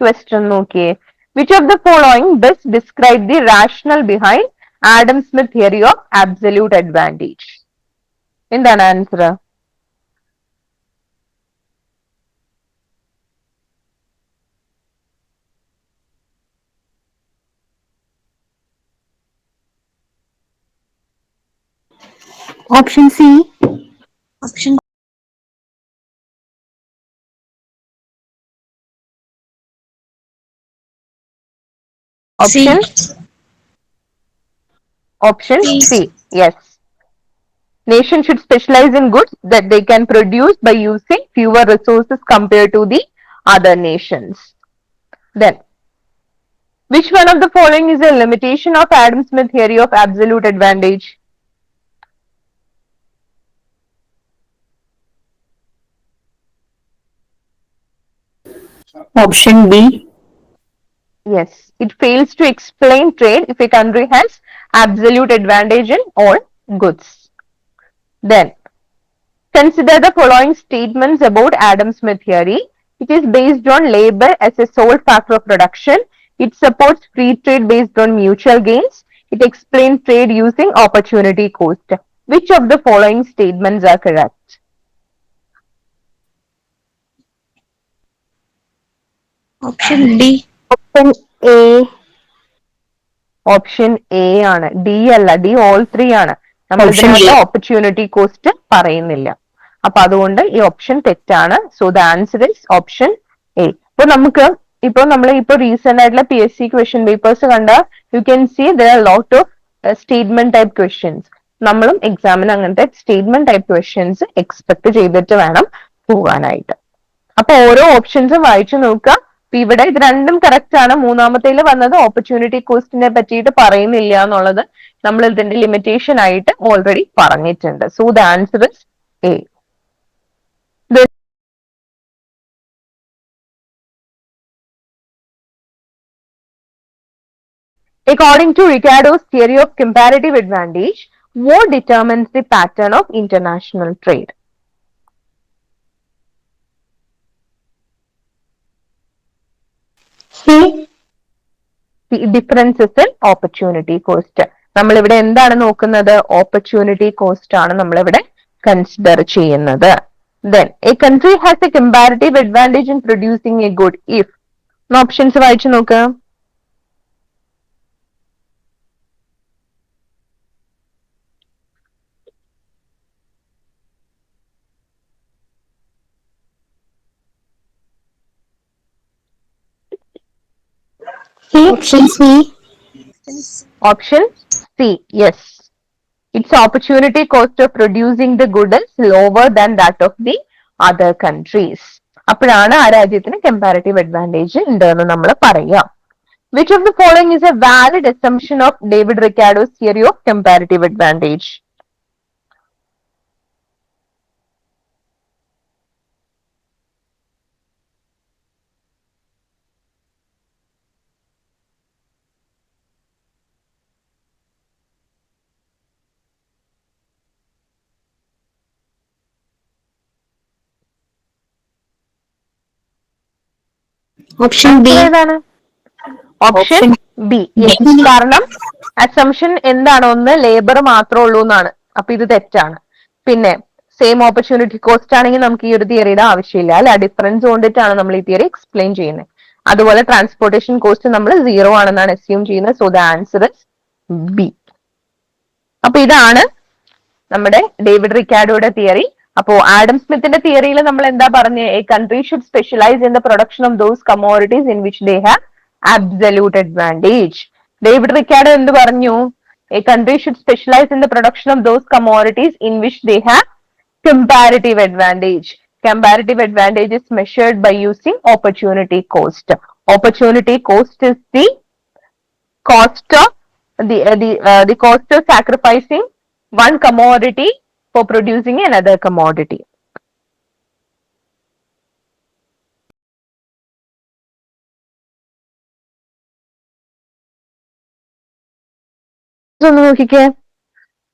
Question നോക്കിയേ. Which of the following best describe the rationale behind Adam Smith theory of absolute advantage എന്താണ് answer Option C. Option Option C. Option C. C. Yes. Nation should specialize in goods that they can produce by using fewer resources compared to the other nations. Then, which one of the following is a limitation of Adam Smith theory of absolute advantage? Option B. Yes, it fails to explain trade if a country has absolute advantage in all goods. Then, consider the following statements about Adam Smith theory. It is based on labor as a sole factor of production. It supports free trade based on mutual gains. It explains trade using opportunity cost. Which of the following statements are correct? Option D. Option A option A ആണ്. D അല്ല. D all three ആണ്. നമ്മൾ. Opportunity cost പറയുന്നില്ല. അപ്പൊ അതുകൊണ്ട് ഈ option തെറ്റാണ്. So the answer is option A ഇപ്പൊ നമുക്ക് ഇപ്പൊ നമ്മൾ ഇപ്പൊ റീസെന്റ് ആയിട്ടുള്ള P S C question papers കണ്ട you can see there are lot of statement type questions നമ്മളും എക്സാമിന് അങ്ങനത്തെ സ്റ്റേറ്റ്മെന്റ് ടൈപ്പ് ക്വസ്റ്റ്യൻസ് എക്സ്പെക്ട് ചെയ്തിട്ട് വേണം പോകാനായിട്ട്. അപ്പൊ ഓരോ ഓപ്ഷൻസും വായിച്ചു നോക്കുക. ഇപ്പൊ ഇവിടെ ഇത് രണ്ടും കറക്റ്റ് ആണ്. മൂന്നാമത്തേൽ വന്നത് ഓപ്പർച്യൂണിറ്റി കോസ്റ്റിനെ പറ്റിയിട്ട് പറയുന്നില്ല എന്നുള്ളത് നമ്മൾ ഇതിന്റെ ലിമിറ്റേഷൻ ആയിട്ട് ഓൾറെഡി പറഞ്ഞിട്ടുണ്ട്. So the answer is A According to Ricardo's theory of comparative advantage, what determines the pattern of international trade? The differences in opportunity cost. നമ്മൾ ഇവിടെ എന്താണ് നോക്കുന്നത്? ഓപ്പർച്യൂണിറ്റി കോസ്റ്റ് ആണ് നമ്മൾ ഇവിടെ കൺസിഡർ ചെയ്യുന്നത് then a country has a comparative advantage in producing a good if options വായിച്ചു നോക്കുക Option C option C yes Its opportunity cost of producing the good is lower than that of the other countries. അപ്പോഴാണ് ആ രാജ്യത്തിന് comparative Advantage ഉണ്ടെന്ന് നമ്മൾ പറയാം. Which of the following is a valid assumption of David Ricardo's theory of comparative advantage Option B ഏതാണ്? Option B. കാരണം assumption എന്താണ് ഒന്ന് ലേബർ മാത്രമേ ഉള്ളൂ എന്നാണ്. അപ്പൊ ഇത് തെറ്റാണ്. പിന്നെ സെയിം ഓപ്പർച്യൂണിറ്റി കോസ്റ്റ് ആണെങ്കിൽ നമുക്ക് ഈ ഒരു തിയറിയുടെ ആവശ്യമില്ല. അല്ല ഡിഫറൻസ് കൊണ്ടിട്ടാണ് നമ്മൾ ഈ തിയറി എക്സ്പ്ലെയിൻ ചെയ്യുന്നത്. അതുപോലെ ട്രാൻസ്പോർട്ടേഷൻ കോസ്റ്റ് നമ്മൾ സീറോ ആണെന്നാണ് അസ്യൂം ചെയ്യുന്നത്. So the answer is B അപ്പൊ ഇതാണ് നമ്മുടെ ഡേവിഡ് റിക്കാർഡോയുടെ തിയറി അപ്പോ ആഡം സ്മിത്തിന്റെ തിയറിയിൽ നമ്മൾ എന്താ പറഞ്ഞ? A country should specialise in the production of those commodities in which they have absolute advantage David Ricardo എന്ത് പറഞ്ഞു? A country should specialise in the production of those commodities in which they have comparative advantage comparative advantage is measured by using opportunity cost opportunity cost is the cost of the cost of sacrificing one commodity for producing another commodity.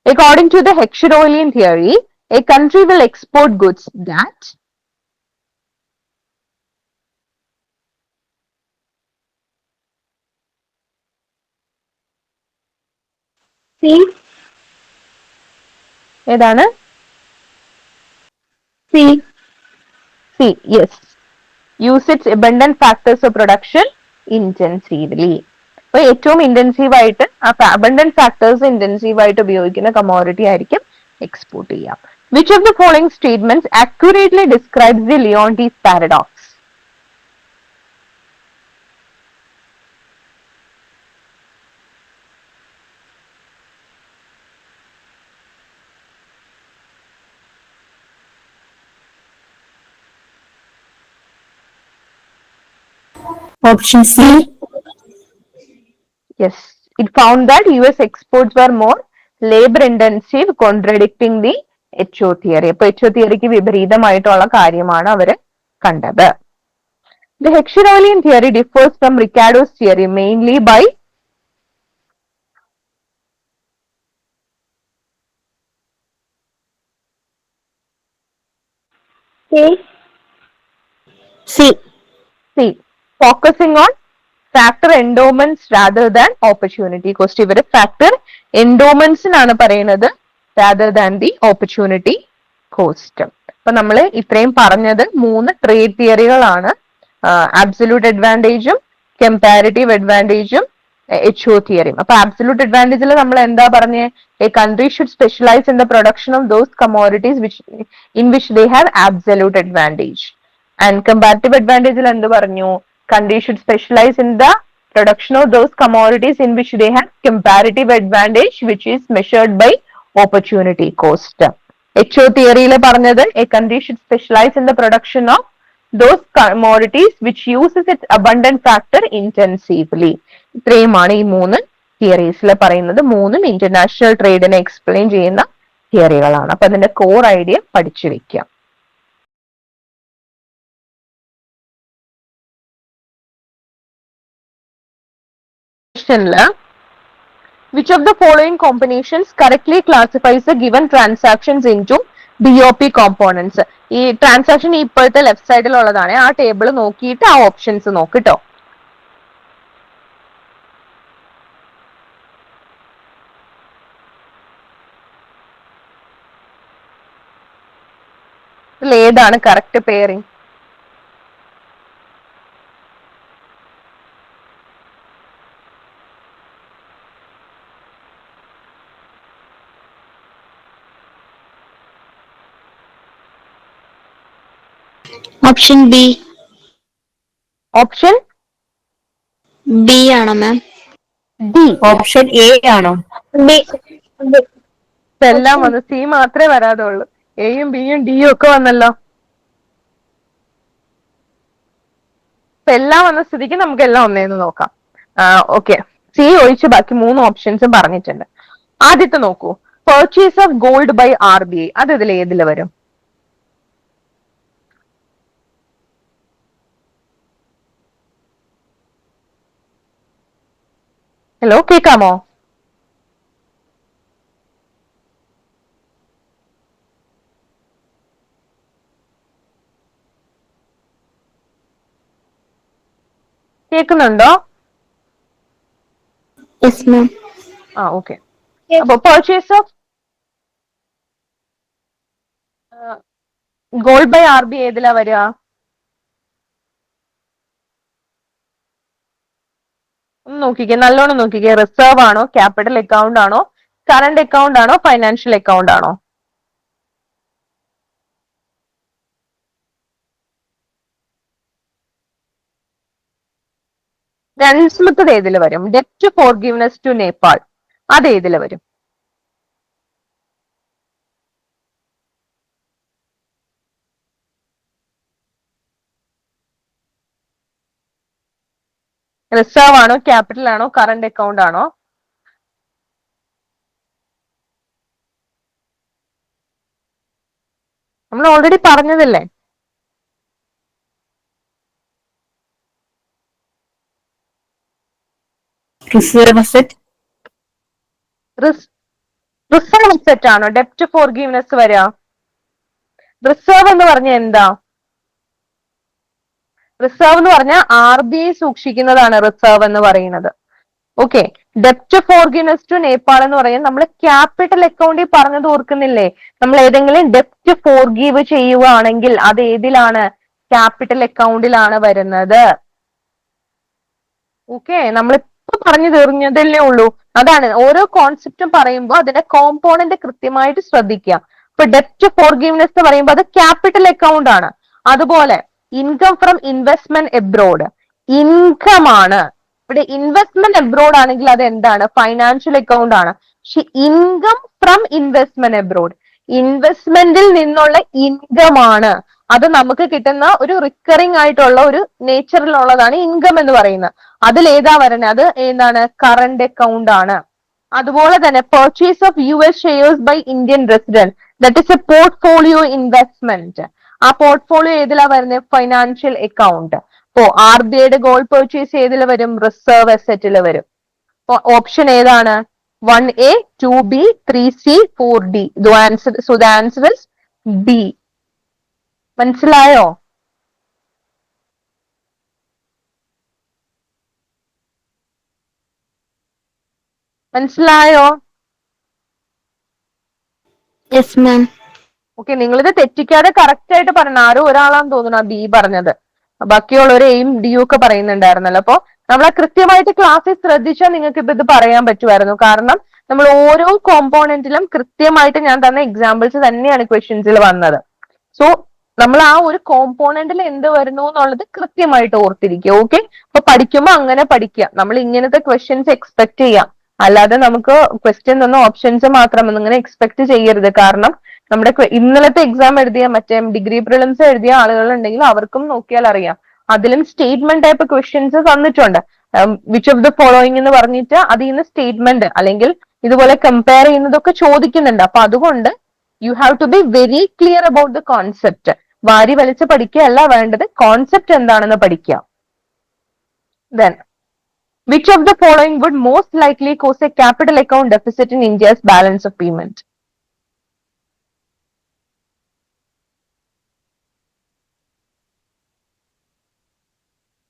According to the Hectorolian theory, a country will export goods that See? ഏതാണ്? C C yes use its abundant factors of production intensively അപ്പൊ ഏറ്റവും intensive ആയിട്ട് ആ abundant factors intensive ആയിട്ട് ഉപയോഗിക്കുന്ന commodity ആയിരിക്കും export ചെയ്യാം. Which of the following statements accurately describes the Leontief's paradox Option C. Yes, it found that US exports were more labor intensive, contradicting the HO theory. അപ്പൊ HO തിയറിക്ക് വിപരീതമായിട്ടുള്ള കാര്യമാണ് അവർ കണ്ടത് The Hexerolian theory differs from Ricardo's theory mainly by C. C. Focusing on factor endowments rather than opportunity. Cost. ഇവർ factor എൻഡോമെന്റ്സിനാണ് പറയുന്നത് rather than the opportunity cost. അപ്പൊ നമ്മൾ ഇത്രയും പറഞ്ഞത് മൂന്ന് ട്രേഡ് തിയറികളാണ് ആബ്സല്യൂട്ട് അഡ്വാന്റേജും കമ്പാരിറ്റീവ് അഡ്വാന്റേജും എച്ച് ഒ തിയറിയും അപ്പൊ ആബ്സല്യൂട്ട് അഡ്വാന്റേജിൽ നമ്മൾ എന്താ പറഞ്ഞേ? A country should specialise in the production of those commodities which in which they have absolute advantage and comparative അഡ്വാന്റേജിൽ എന്ത് പറഞ്ഞു? Country should specialize in the production of those commodities in which they have comparative advantage which is measured by opportunity cost. H O തിയറിയിൽ പറഞ്ഞത് a country should specialize in the production of those commodities which uses it abundant factor intensively ഇത്രയുമാണ് ഈ മൂന്ന് തിയറീസിൽ പറയുന്നത്. മൂന്നും international ട്രേഡിനെ explain ചെയ്യുന്ന തിയറികളാണ് അപ്പൊ അതിന്റെ കോർ ഐഡിയ പഠിച്ചു വെക്കാം questionൽ which of the following combinations correctly classifies the given transactions into DOP components ഈ ട്രാൻസാക്ഷൻ ഇപ്പോഴത്തെ ലെഫ്റ്റ് സൈഡിലുള്ളതാണ് ആ ടേബിൾ നോക്കിയിട്ട് ആ ഓപ്ഷൻസ് നോക്കിട്ടോ ഏതാണ് correct pairing option B option B ആണോ മാം ഡി ഓപ്ഷൻ എ ആണോ? ബി എല്ലാം വന്നു സി മാത്രമേ വരാതുള്ളൂ. എയും ബിയും ഡിയും ഒക്കെ വന്നല്ലോ. എല്ലാം വന്ന സ്ഥിതിക്ക് നമുക്ക് എല്ലാം ഒന്നേന്ന് നോക്കാം. ഓക്കെ സി ഒഴിച്ച് ബാക്കി മൂന്ന് ഓപ്ഷൻസും പറഞ്ഞിട്ടുണ്ട്. ആദ്യത്തെ നോക്കൂ. Purchase of gold by R B I അത് ഇതിൽ ഏതിൽ വരും? ഹലോ കേക്കാമോ? കേൾക്കുന്നുണ്ടോ. ആ ഓക്കെ. അപ്പൊ purchase of gold by R B ഏതിലാ വരിക? ഒന്ന് നോക്കിക്കേ നല്ലോണം നോക്കിക്കേ. റിസർവ് ആണോ ക്യാപിറ്റൽ അക്കൗണ്ട് ആണോ കറണ്ട് അക്കൗണ്ട് ആണോ ഫൈനാൻഷ്യൽ അക്കൗണ്ട് ആണോ? രണ്ടാമത്തത് ഏതിൽ വരും? Debt forgiveness to Nepal അത് ഏതിൽ വരും? റിസർവ് ആണോ ക്യാപിറ്റൽ ആണോ കറണ്ട് അക്കൗണ്ട് ആണോ? നമ്മൾ ഓൾറെഡി പറഞ്ഞതല്ലേ. റിസർവ് അസെറ്റ് ആണോ? ഡെപ്റ്റ് ഫോർ ഗീവ്നെസ് വരിക റിസർവ് എന്ന് പറഞ്ഞ എന്താ? റിസർവ് എന്ന് പറഞ്ഞാൽ ആർ ബി ഐ സൂക്ഷിക്കുന്നതാണ് റിസർവ് എന്ന് പറയുന്നത്. ഓക്കെ ഡെപ്റ്റ് ഓഫ് ഫോർഗിനസ് ടു നേപ്പാൾ എന്ന് പറയുന്നത് നമ്മൾ ക്യാപിറ്റൽ അക്കൗണ്ടിൽ പറഞ്ഞത് ഓർക്കുന്നില്ലേ നമ്മൾ ഏതെങ്കിലും ഡെപ്റ്റ് ഫോർഗീവ് ചെയ്യുകയാണെങ്കിൽ അത് ഏതിലാണ്? ക്യാപിറ്റൽ അക്കൗണ്ടിലാണ് വരുന്നത്. ഓക്കെ നമ്മൾ ഇപ്പൊ പറഞ്ഞു തീർന്നതല്ലേ ഉള്ളൂ. അതാണ്. ഓരോ കോൺസെപ്റ്റും പറയുമ്പോൾ അതിന്റെ കോമ്പോണന്റ് കൃത്യമായിട്ട് ശ്രദ്ധിക്കുക. ഇപ്പൊ ഡെപ്റ്റ് ഫോർഗീവ്നെസ് എന്ന് പറയുമ്പോൾ അത് ക്യാപിറ്റൽ അക്കൗണ്ട് ആണ്. അതുപോലെ income from investment abroad income ആണ്. ഇവിടെ ഇൻവെസ്റ്റ്മെന്റ് എബ്രോഡ് ആണെങ്കിൽ അത് എന്താണ്? ഫൈനാൻഷ്യൽ അക്കൗണ്ട് ആണ്. പക്ഷെ ഇൻകം ഫ്രം ഇൻവെസ്റ്റ്മെന്റ് എബ്രോഡ് ഇൻവെസ്റ്റ്മെന്റിൽ നിന്നുള്ള ഇൻകം ആണ്. അത് നമുക്ക് കിട്ടുന്ന ഒരു റിക്കറിംഗ് ആയിട്ടുള്ള ഒരു നേച്ചറിലുള്ളതാണ് ഇൻകം എന്ന് പറയുന്നത്. അതിൽ ഏതാ വരണേ? അത് എന്താണ്? കറണ്ട് അക്കൗണ്ട് ആണ്. അതുപോലെ തന്നെ purchase of U S shares by Indian resident that is a portfolio investment ആ പോർട്ട്ഫോളിയോ ഏതിലാ വരുന്നത് ഫൈനാൻഷ്യൽ അക്കൗണ്ട് അപ്പോ ആർ ബി ഐയുടെ ഗോൾഡ് പെർച്ചേസ് ഏതിൽ വരും? റിസർവ് അസറ്റിൽ വരും. ഓപ്ഷൻ ഏതാണ്? One A two B three C four D answer so the answer is B മനസ്സിലായോ? മനസ്സിലായോ? യെസ് മാം ഓക്കെ നിങ്ങളിത് തെറ്റിക്കാതെ കറക്റ്റ് ആയിട്ട് പറഞ്ഞു ആരോ ഒരാളാന്ന് തോന്നുന്നു ആ ബി പറഞ്ഞത്. ബാക്കിയുള്ളവർ എയും ഡിയും ഒക്കെ പറയുന്നുണ്ടായിരുന്നല്ലോ. അപ്പൊ നമ്മളെ കൃത്യമായിട്ട് ക്ലാസ്സിൽ ശ്രദ്ധിച്ചാൽ നിങ്ങൾക്ക് ഇപ്പൊ ഇത് പറയാൻ പറ്റുമായിരുന്നു. കാരണം നമ്മൾ ഓരോ കോമ്പോണന്റിലും കൃത്യമായിട്ട് ഞാൻ തന്ന എക്സാമ്പിൾസ് തന്നെയാണ് ക്വസ്റ്റ്യൻസിൽ വന്നത്. സോ നമ്മൾ ആ ഒരു കോമ്പോണന്റിൽ എന്ത് വരുന്നു എന്നുള്ളത് കൃത്യമായിട്ട് ഓർത്തിരിക്കുക ഓക്കെ? അപ്പൊ പഠിക്കുമ്പോൾ അങ്ങനെ പഠിക്കുക. നമ്മൾ ഇങ്ങനത്തെ ക്വസ്റ്റ്യൻസ് എക്സ്പെക്ട് ചെയ്യാം. അല്ലാതെ നമുക്ക് ക്വസ്റ്റ്യൻ തന്ന ഓപ്ഷൻസ് മാത്രം ഇങ്ങനെ എക്സ്പെക്ട് ചെയ്യരുത്. കാരണം നമ്മുടെ ഇന്നലത്തെ എക്സാം എഴുതിയ മറ്റേ ഡിഗ്രി പ്രിലിംസ് എഴുതിയ ആളുകൾ ഉണ്ടെങ്കിൽ അവർക്കും നോക്കിയാൽ അറിയാം. അതിലും സ്റ്റേറ്റ്മെന്റ് ടൈപ്പ് ക്വസ്റ്റ്യൻസ് തന്നിട്ടുണ്ട്. വിച്ച് ഓഫ് ദ ഫോളോയിങ് എന്ന് പറഞ്ഞിട്ട് അതിൽ നിന്ന് സ്റ്റേറ്റ്മെന്റ് അല്ലെങ്കിൽ ഇതുപോലെ കമ്പയർ ചെയ്യുന്നതൊക്കെ ചോദിക്കുന്നുണ്ട്. അപ്പൊ അതുകൊണ്ട് you have to be very clear about the concept വാരി വലിച്ച് പഠിക്കുകയല്ല വേണ്ടത് കോൺസെപ്റ്റ് എന്താണെന്ന് പഠിക്കുക. Then which of the following would most likely cos A capital account deficit in India's balance of payment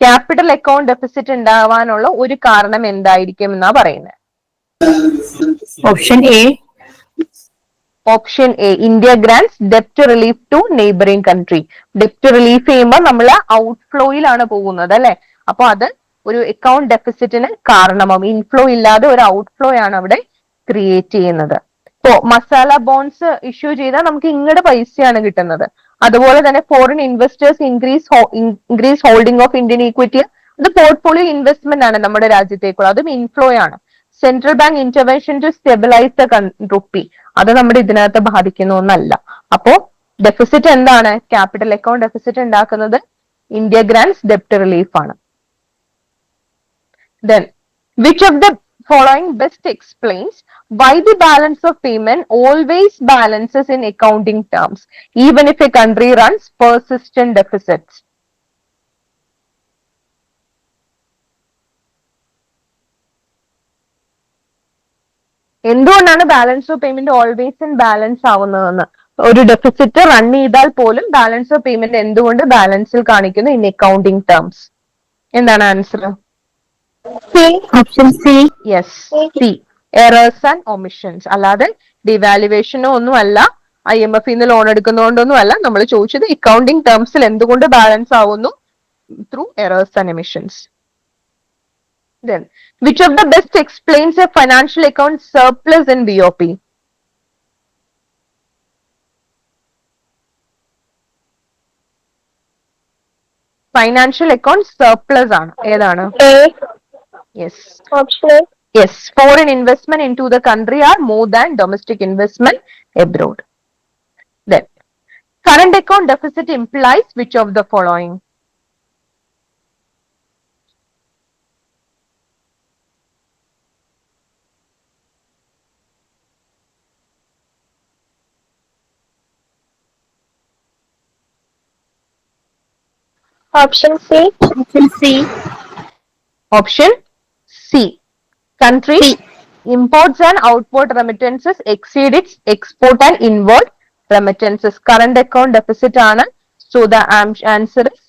capital account deficit ഉണ്ടാവാനുള്ള ഒരു കാരണം എന്തായിരിക്കും എന്നാ പറയുന്നത് option A option A India grants ഡെപ്റ്റ് relief to neighbouring country ഡെപ്റ്റ് relief ചെയ്യുമ്പോൾ നമ്മൾ ഔട്ട്ഫ്ലോയിലാണ് പോകുന്നത് അല്ലെ? അപ്പൊ അത് ഒരു അക്കൗണ്ട് ഡെഫിസിറ്റിന് കാരണമാവും. ഇൻഫ്ലോ ഇല്ലാതെ ഒരു ഔട്ട്ഫ്ലോ ആണ് അവിടെ ക്രിയേറ്റ് ചെയ്യുന്നത്. ഇപ്പോ മസാല ബോൺസ് ഇഷ്യൂ ചെയ്താൽ നമുക്ക് ഇങ്ങടെ പൈസയാണ് കിട്ടുന്നത്. അതുപോലെ തന്നെ foreign investors increase increase holding of Indian equity അത് പോർട്ട്ഫോളിയോ ഇൻവെസ്റ്റ്മെന്റ് ആണ് നമ്മുടെ രാജ്യത്തേക്കുള്ള. അതും ഇൻഫ്ലോ ആണ്. Central bank intervention to stabilize the rupee അത് നമ്മുടെ ഇതിനകത്ത് ബാധിക്കുന്ന ഒന്നല്ല. അപ്പോ ഡെഫിസിറ്റ് എന്താണ്? ക്യാപിറ്റൽ അക്കൗണ്ട് ഡെഫിസിറ്റ് ഉണ്ടാക്കുന്നത് ഇന്ത്യ ഗ്രാൻഡ്സ് ഡെപ്റ്റ് റിലീഫ് ആണ്. Then which of the following best explains why the balance of payment always balances in accounting terms even if a country runs persistent deficits? എന്തുകൊണ്ടാണ് balance of payment always in balance ആവുന്നതെന്ന്? ഒരു deficit run ചെയ്താൽ പോലും balance of payment എന്തുകൊണ്ട് ബാലൻസിൽ കാണിക്കുന്നു in accounting terms എന്താണ് answer C option C yes C errors and omissions അല്ലാതെ ഡിവാലുവേഷനോ ഒന്നുമല്ല ഐ എം എഫ് ലോൺ എടുക്കുന്നതുകൊണ്ടൊന്നും അല്ല നമ്മൾ ചോദിച്ചത് അക്കൗണ്ടിങ് ടേംസിൽ എന്തുകൊണ്ട് ബാലൻസ് ആവുന്നു? Through errors and emissions which of the best explains a financial account surplus in B O P financial account surplus ആണ്. ഏതാണ്? Yes option Yes, foreign investment into the country are more than domestic investment abroad. Then, current account deficit implies which of the following? Option C. Option C. Option C. Country imports and outward remittances exceed its export and inward remittances. Current account deficit ആണ്. So the answer is